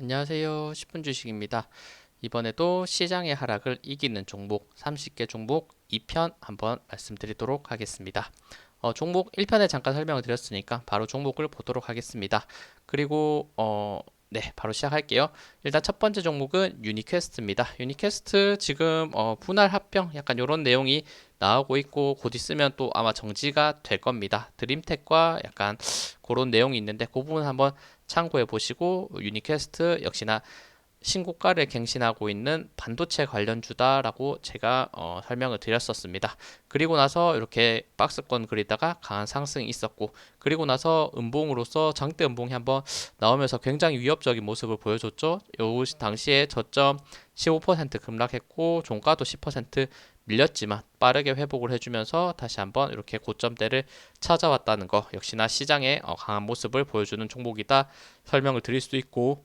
안녕하세요. 10분 주식입니다. 이번에도 시장의 하락을 이기는 종목 30개 종목 2편 한번 말씀드리도록 하겠습니다. 어, 종목 1편에 잠깐 설명을 드렸으니까 바로 종목을 보도록 하겠습니다. 그리고 어, 네, 바로 시작할게요. 일단 첫 번째 종목은 유니퀘스트입니다. 유니퀘스트 지금 어, 분할 합병 약간 이런 내용이 나오고 있고 곧 있으면 또 아마 정지가 될 겁니다. 드림텍과 약간 그런 내용이 있는데 그 부분 한번 참고해 보시고 유니퀘스트 역시나 신고가를 갱신하고 있는 반도체 관련주다라고 제가 어, 설명을 드렸었습니다. 그리고 나서 이렇게 박스권 그리다가 강한 상승이 있었고 그리고 나서 음봉으로서 장대 음봉이 한번 나오면서 굉장히 위협적인 모습을 보여줬죠. 요 당시에 저점 15% 급락했고 종가도 10% 밀렸지만 빠르게 회복을 해주면서 다시 한번 이렇게 고점대를 찾아왔다는 거 역시나 시장의 어, 강한 모습을 보여주는 종목이다 설명을 드릴 수 있고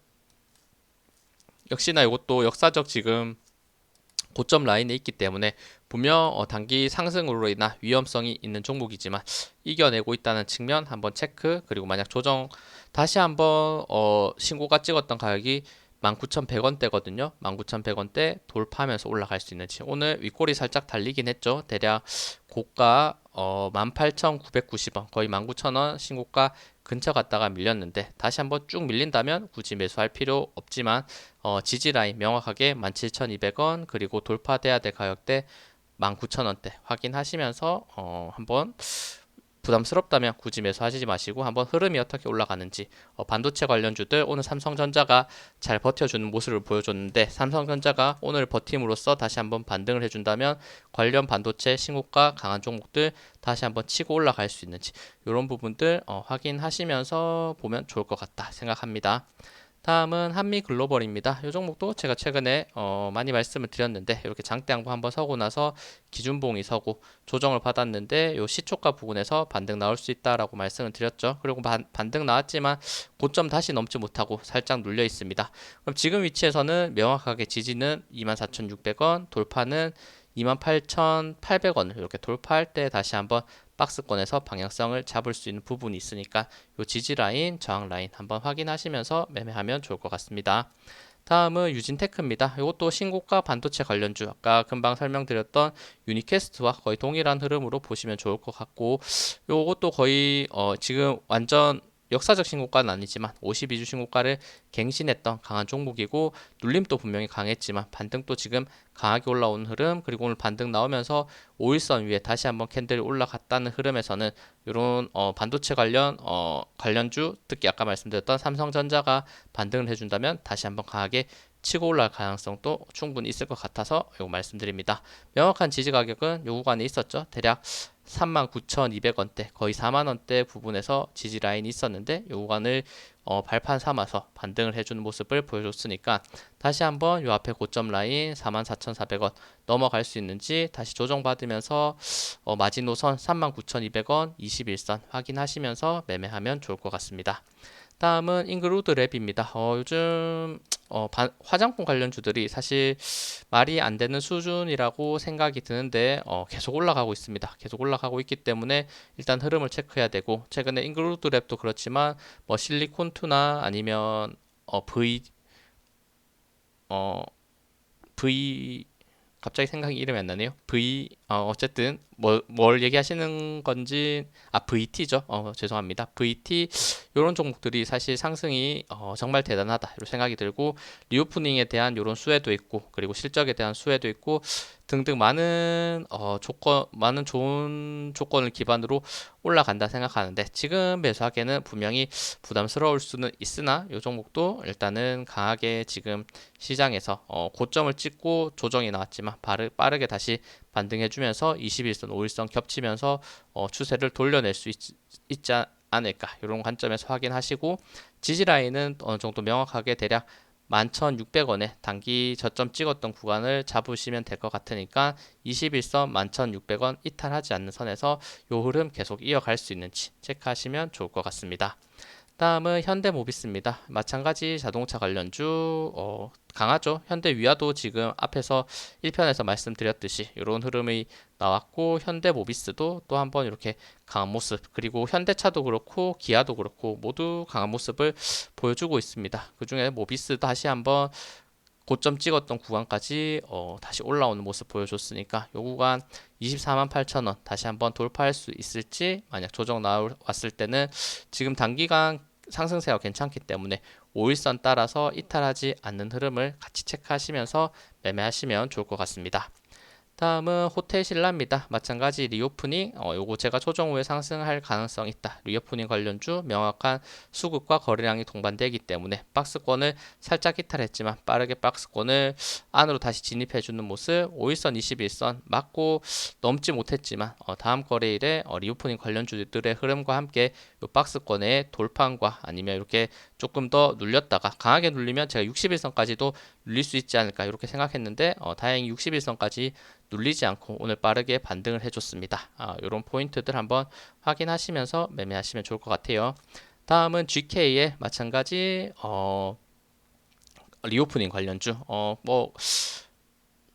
역시나 이것도 역사적 지금 고점 라인에 있기 때문에 분명 어, 단기 상승으로 인한 위험성이 있는 종목이지만 이겨내고 있다는 측면 한번 체크 그리고 만약 조정 다시 한번 어, 신고가 찍었던 가격이 19,100원대거든요. 19,100원대 돌파하면서 올라갈 수 있는지. 오늘 윗골이 살짝 달리긴 했죠. 대략 고가 어, 18,990원, 거의 19,000원 신고가 근처 갔다가 밀렸는데 다시 한번 쭉 밀린다면 굳이 매수할 필요 없지만 어, 지지 라인 명확하게 17,200원 그리고 돌파돼야 될 가격대 19,000원대 확인하시면서 어, 한번 부담스럽다면 굳이 매수하시지 마시고 한번 흐름이 어떻게 올라가는지 어, 반도체 관련주들 오늘 삼성전자가 잘 버텨주는 모습을 보여줬는데 삼성전자가 오늘 버팀으로써 다시 한번 반등을 해준다면 관련 반도체 신고가 강한 종목들 다시 한번 치고 올라갈 수 있는지 이런 부분들 어, 확인하시면서 보면 좋을 것 같다 생각합니다. 다음은 한미 글로벌입니다. 이 종목도 제가 최근에 어, 많이 말씀을 드렸는데 이렇게 장대 양봉 한번 서고 나서 기준봉이 서고 조정을 받았는데 이 시초가 부분에서 반등 나올 수 있다라고 말씀을 드렸죠. 그리고 반, 반등 나왔지만 고점 다시 넘지 못하고 살짝 눌려 있습니다. 그럼 지금 위치에서는 명확하게 지지는 24,600원, 돌파는 28,800원을 이렇게 돌파할 때 다시 한번 박스권에서 방향성을 잡을 수 있는 부분이 있으니까 이 지지 라인, 저항 라인 한번 확인하시면서 매매하면 좋을 것 같습니다. 다음은 유진테크입니다. 이것도 신고가 반도체 관련주 아까 금방 설명드렸던 유니캐스트와 거의 동일한 흐름으로 보시면 좋을 것 같고 이것도 거의 어 지금 완전 역사적 신고가는 아니지만 52주 신고가를 갱신했던 강한 종목이고 눌림도 분명히 강했지만 반등도 지금 강하게 올라오는 흐름 그리고 오늘 반등 나오면서 5일선 위에 다시 한번 캔들이 올라갔다는 흐름에서는 이런 어, 반도체 관련 어, 관련주 특히 아까 말씀드렸던 삼성전자가 반등을 해준다면 다시 한번 강하게 치고 올라갈 가능성도 충분히 있을 것 같아서 이거 말씀드립니다. 명확한 지지 가격은 요 구간에 있었죠. 대략 39,200원대 거의 4만원대 부분에서 지지 라인이 있었는데 요 구간을 어, 발판 삼아서 반등을 해주는 모습을 보여줬으니까 다시 한번 요 앞에 고점 라인 44,400원 넘어갈 수 있는지 다시 조정받으면서 어, 마지노선 39,200원 21선 확인하시면서 매매하면 좋을 것 같습니다. 다음은 잉그루드 랩입니다. 어, 요즘 어, 바, 화장품 관련주들이 사실 말이 안 되는 수준이라고 생각이 드는데 어, 계속 올라가고 있습니다. 계속 올라가고 있기 때문에 일단 흐름을 체크해야 되고 최근에 잉그루드 랩도 그렇지만 뭐 실리콘투나 아니면 어, V 어 V 갑자기 생각이 이름이 안 나네요. V 어, 어쨌든 뭐, 뭘 얘기하시는 건지 아 VT죠. 어, 죄송합니다. VT 이런 종목들이 사실 상승이 어, 정말 대단하다 이런 생각이 들고 리오프닝에 대한 이런 수혜도 있고 그리고 실적에 대한 수혜도 있고 등등 많은 어, 조건 많은 좋은 조건을 기반으로 올라간다 생각하는데 지금 매수하기에는 분명히 부담스러울 수는 있으나 이 종목도 일단은 강하게 지금 시장에서 어, 고점을 찍고 조정이 나왔지만 빠르, 빠르게 다시 반등해주면 서 21선, 5일선 겹치면서 어, 추세를 돌려낼 수 있, 있지 않을까 이런 관점에서 확인하시고 지지 라인은 어느 정도 명확하게 대략 11,600원에 단기 저점 찍었던 구간을 잡으시면 될 것 같으니까 21선 11,600원 이탈하지 않는 선에서 요 흐름 계속 이어갈 수 있는지 체크하시면 좋을 것 같습니다. 다음은 현대모비스입니다. 마찬가지 자동차 관련주 어, 강하죠. 현대 위아도 지금 앞에서 1편에서 말씀드렸듯이 이런 흐름이 나왔고 현대모비스도 또 한번 이렇게 강한 모습 그리고 현대차도 그렇고 기아도 그렇고 모두 강한 모습을 보여주고 있습니다. 그 중에 모비스 다시 한번 고점 찍었던 구간까지 어, 다시 올라오는 모습 보여줬으니까 요 구간 24만 8천 원 다시 한번 돌파할 수 있을지 만약 조정 나왔을 때는 지금 단기간 상승세가 괜찮기 때문에 5일선 따라서 이탈하지 않는 흐름을 같이 체크하시면서 매매하시면 좋을 것 같습니다. 다음은 호텔 신라입니다. 마찬가지 리오프닝, 어, 요거 제가 조정 후에 상승할 가능성 있다. 리오프닝 관련주 명확한 수급과 거래량이 동반되기 때문에 박스권을 살짝 이탈했지만 빠르게 박스권을 안으로 다시 진입해주는 모습, 5일선, 21선 맞고 넘지 못했지만 어, 다음 거래일에 어, 리오프닝 관련주들의 흐름과 함께 요 박스권의 돌파과 아니면 이렇게 조금 더 눌렸다가 강하게 눌리면 제가 61선까지도 눌릴 수 있지 않을까 이렇게 생각했는데 어, 다행히 61선까지 눌리지 않고 오늘 빠르게 반등을 해줬습니다. 아, 이런 포인트들 한번 확인하시면서 매매하시면 좋을 것 같아요. 다음은 GK의 마찬가지 어, 리오프닝 관련주 어, 뭐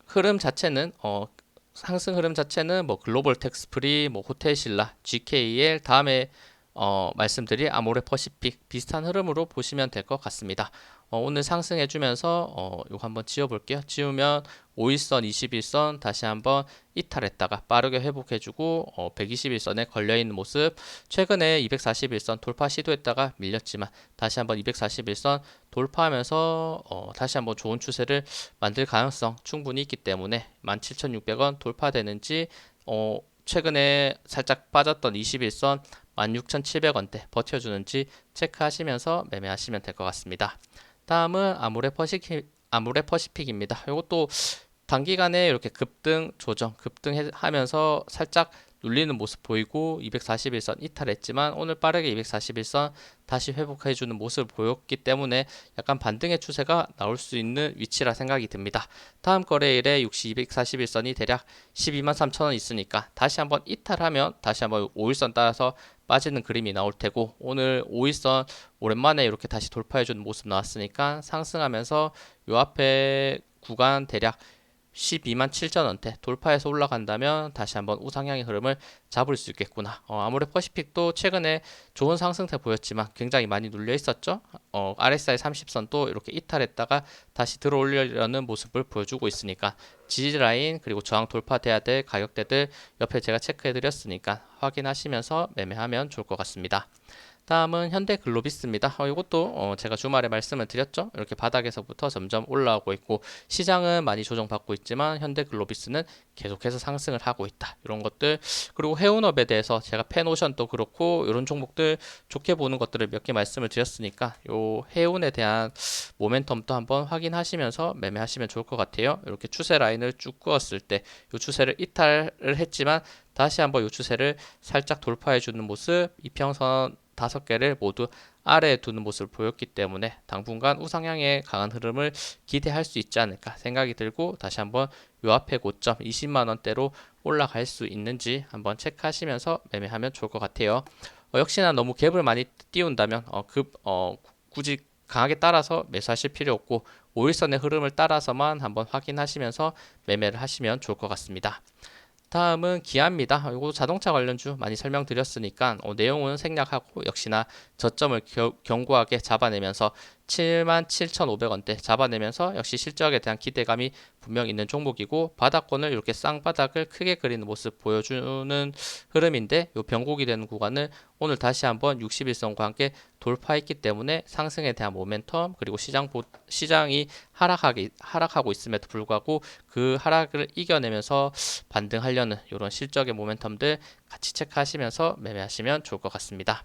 흐름 자체는 어, 상승 흐름 자체는 뭐 글로벌 텍스프리, 뭐 호텔 신라, GKL 다음에 어, 말씀드릴 아모레 퍼시픽 비슷한 흐름으로 보시면 될 것 같습니다. 어, 오늘 상승해주면서 어, 이거 한번 지워볼게요. 지우면 5일선, 21선 다시 한번 이탈했다가 빠르게 회복해주고 어, 121선에 걸려있는 모습 최근에 241선 돌파 시도했다가 밀렸지만 다시 한번 241선 돌파하면서 어, 다시 한번 좋은 추세를 만들 가능성 충분히 있기 때문에 17,600원 돌파되는지 어, 최근에 살짝 빠졌던 21선 16,700원대 버텨주는지 체크하시면서 매매하시면 될 것 같습니다. 다음은 아모레 퍼시픽, 아모레 퍼시픽입니다. 이것도 단기간에 이렇게 급등 조정, 급등하면서 살짝 눌리는 모습 보이고 241선 이탈했지만 오늘 빠르게 241선 다시 회복해주는 모습을 보였기 때문에 약간 반등의 추세가 나올 수 있는 위치라 생각이 듭니다. 다음 거래일에 60, 241선이 대략 12만 3천원 있으니까 다시 한번 이탈하면 다시 한번 5일선 따라서 빠지는 그림이 나올 테고 오늘 5일선 오랜만에 이렇게 다시 돌파해주는 모습 나왔으니까 상승하면서 요 앞에 구간 대략 12만 7천 원대 돌파해서 올라간다면 다시 한번 우상향의 흐름을 잡을 수 있겠구나. 어, 아무래 퍼시픽도 최근에 좋은 상승세 보였지만 굉장히 많이 눌려 있었죠. 어, RSI 30선도 이렇게 이탈했다가 다시 들어올려는 모습을 보여주고 있으니까 지지 라인 그리고 저항 돌파돼야 될 가격대들 옆에 제가 체크해 드렸으니까 확인하시면서 매매하면 좋을 것 같습니다. 다음은 현대 글로비스입니다. 어, 이것도 어, 제가 주말에 말씀을 드렸죠. 이렇게 바닥에서부터 점점 올라오고 있고 시장은 많이 조정받고 있지만 현대 글로비스는 계속해서 상승을 하고 있다. 이런 것들 그리고 해운업에 대해서 제가 펜오션도 그렇고 이런 종목들 좋게 보는 것들을 몇 개 말씀을 드렸으니까 요 해운에 대한 모멘텀도 한번 확인하시면서 매매하시면 좋을 것 같아요. 이렇게 추세 라인을 쭉 그었을 때 요 추세를 이탈을 했지만 다시 한번 요 추세를 살짝 돌파해 주는 모습 이평선 다섯 개를 모두 아래에 두는 모습을 보였기 때문에 당분간 우상향의 강한 흐름을 기대할 수 있지 않을까 생각이 들고 다시 한번 요 앞에 고점 20만 원대로 올라갈 수 있는지 한번 체크하시면서 매매하면 좋을 것 같아요. 어, 역시나 너무 갭을 많이 띄운다면 어, 급 어, 굳이 강하게 따라서 매수하실 필요 없고 5일선의 흐름을 따라서만 한번 확인하시면서 매매를 하시면 좋을 것 같습니다. 다음은 기아입니다. 이거 자동차 관련주 많이 설명드렸으니까 어, 내용은 생략하고 역시나 저점을 겨, 견고하게 잡아내면서 77,500원대 잡아내면서 역시 실적에 대한 기대감이 분명 있는 종목이고 바닥권을 이렇게 쌍바닥을 크게 그리는 모습 보여주는 흐름인데 이 변곡이 되는 구간을 오늘 다시 한번 61선과 함께 돌파했기 때문에 상승에 대한 모멘텀 그리고 시장 보, 시장이 하락하기 하락하고 있음에도 불구하고 그 하락을 이겨내면서 반등하려는 이런 실적의 모멘텀들 같이 체크하시면서 매매하시면 좋을 것 같습니다.